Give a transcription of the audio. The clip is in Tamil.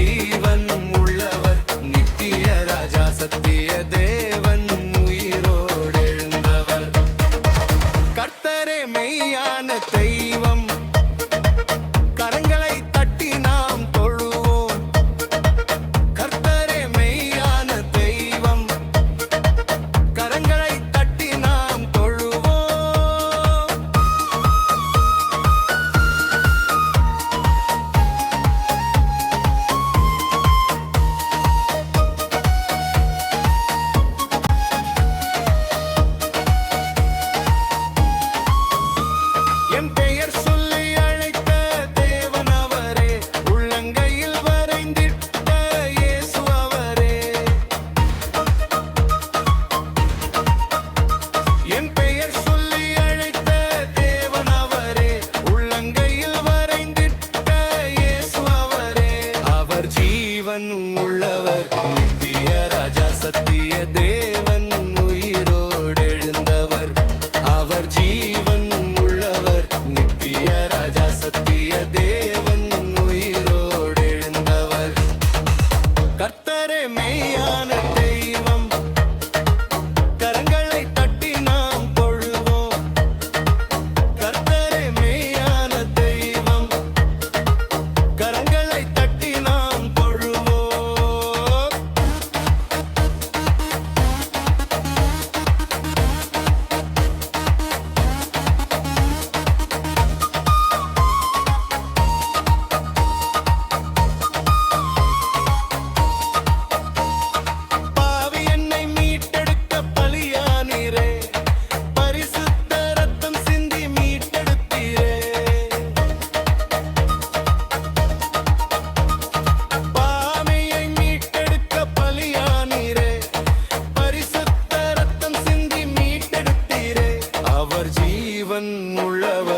ஜீவன் உள்ளவர் நித்திய ராஜா சத்திய தேவன் உயிரோடு எழுந்தவர் கர்த்தரே மெய்யான தெய்வம். é அவர் ஜீவன் உள்ளவர்.